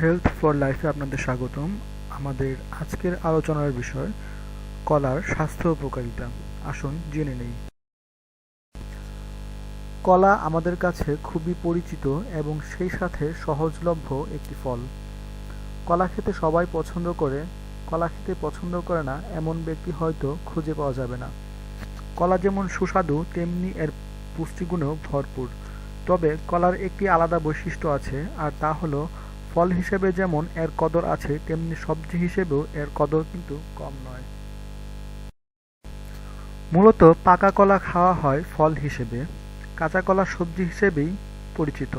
For লাইফে আপনাদের স্বাগতম। আমাদের আজকের আলোচনার বিষয়, কলার স্বাস্থ্য উপকারিতা। আসুন জেনে নেই। কলা আমাদের কাছে খুবই পরিচিত এবং সেই সাথে সহজলভ্য একটি ফল। কলা খেতে সবাই পছন্দ করে, কলা খেতে পছন্দ করে না, এমন ব্যক্তি হয়তো খুঁজে পাওয়া যাবে না। কলা যেমন সুস্বাদু, তেমনি এর পুষ্টিগুণেও ভরপুর। তবে কলার একটি আলাদা বৈশিষ্ট্য আছে, আর তা হলো ফল হিসেবে যেমন এর কদর আছে, তেমনি সবজি হিসেবেও এর কদর কিন্তু কম নয়। মূলত পাকা কলা খাওয়া হয় ফল হিসেবে, কাঁচা কলা সবজি হিসেবেই পরিচিত।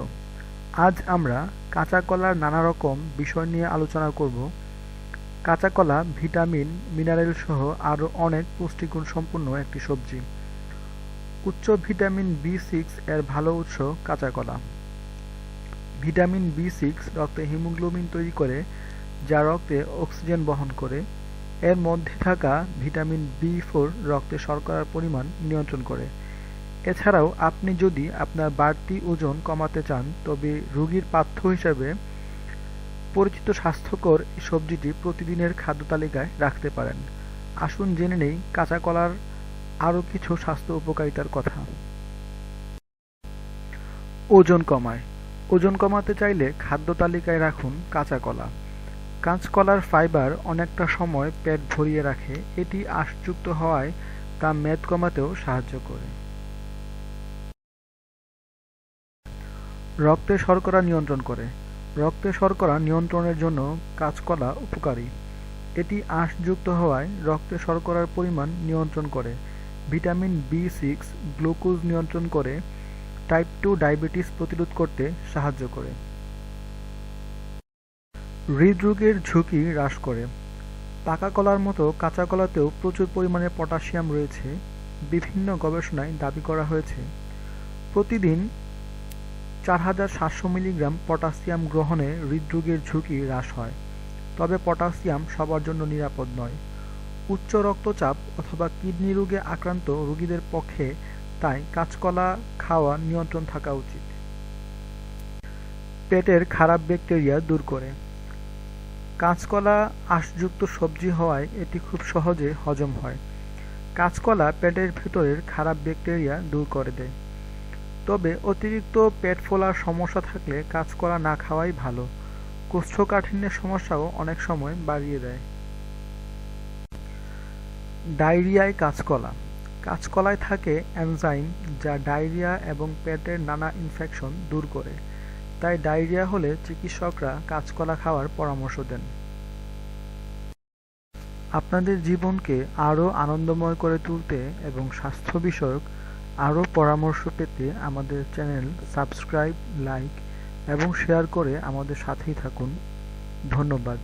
আজ আমরা কাঁচা কলার নানা রকম বিষয় নিয়ে আলোচনা করব। কাঁচা কলা, ভিটামিন, মিনারেল সহ আরও অনেক পুষ্টিগুণ সম্পন্ন একটি সবজি। উচ্চ ভিটামিন বি সিক্স এর ভালো উৎস কাঁচা কলা। ভিটামিন বি সিক্স রক্তে হিমোগ্লোবিন তৈরি করে, যা রক্তে অক্সিজেন বহন করে। এর মধ্যে থাকা ভিটামিন বি ফোর রক্তে শর্করার পরিমাণ নিয়ন্ত্রণ করে। এছাড়াও আপনি যদি আপনার বাড়তি ওজন কমাতে চান, তবে রোগীর পাথ্য হিসাবে পরিচিত স্বাস্থ্যকর সবজিটি প্রতিদিনের খাদ্য তালিকায় রাখতে পারেন। আসুন জেনে নেই কাঁচা কলার আরও কিছু স্বাস্থ্য উপকারিতার কথা। ওজন কমায়। ওজন কমাতে চাইলে খাদ্য তালিকায় রাখুন কাঁচা কলা। কাঁচকলার ফাইবার অনেকটা সময় পেট ভরিয়ে রাখে, এটি আঁশযুক্ত হওয়ায় তা মেদ কমাতেও সাহায্য করে। রক্তে শর্করা নিয়ন্ত্রণ করে। রক্তে শর্করা নিয়ন্ত্রণের জন্য কাঁচকলা উপকারী। এটি আঁশযুক্ত হওয়ায় রক্তে শর্করার পরিমাণ নিয়ন্ত্রণ করে। ভিটামিন বি সিক্স গ্লুকোজ নিয়ন্ত্রণ করে টাইপ টু ডায়াবেটিস প্রতিরোধ করতে সাহায্য করে। হৃদরোগের ঝুঁকি হ্রাস করে। পাকা কলার মতো কাঁচা কলাতেও প্রচুর পরিমাণে পটাশিয়াম রয়েছে। বিভিন্ন গবেষণায় দাবি করা হয়েছে, প্রতিদিন চার হাজার সাতশো মিলিগ্রাম পটাশিয়াম গ্রহণে হৃদরোগের ঝুঁকি হ্রাস হয়। তবে পটাশিয়াম সবার জন্য নিরাপদ নয়। উচ্চ রক্তচাপ অথবা কিডনি রোগে আক্রান্ত রোগীদের পক্ষে তাই কাঁচকলা খাওয়া নিয়ন্ত্রণ থাকা উচিত। পেটের খারাপ ব্যাকটেরিয়া দূর করে। কাঁচকলা আঁশযুক্ত সবজি হওয়ায় এটি খুব সহজে হজম হয়। কাঁচকলা পেটের ভেতরের খারাপ ব্যাকটেরিয়া দূর করে দেয়। তবে অতিরিক্ত পেট ফোলার সমস্যা থাকলে কাঁচকলা না খাওয়াই ভালো। কোষ্ঠকাঠিন্যের সমস্যাও অনেক সময় বাড়িয়ে দেয়। ডায়রিয়ায় কাঁচকলা কাঁচকলায় থাকে এনজাইম যা ডায়রিয়া এবং পেটের নানা ইনফেকশন দূর করে। তাই ডায়রিয়া হলে চিকিৎসকরা কাঁচকলা খাওয়ার পরামর্শ দেন। আপনাদের জীবনকে আরও আনন্দময় করে তুলতে এবং স্বাস্থ্য বিষয়ক আরও পরামর্শ পেতে আমাদের চ্যানেল সাবস্ক্রাইব, লাইক এবং শেয়ার করে আমাদের সাথেই থাকুন। ধন্যবাদ।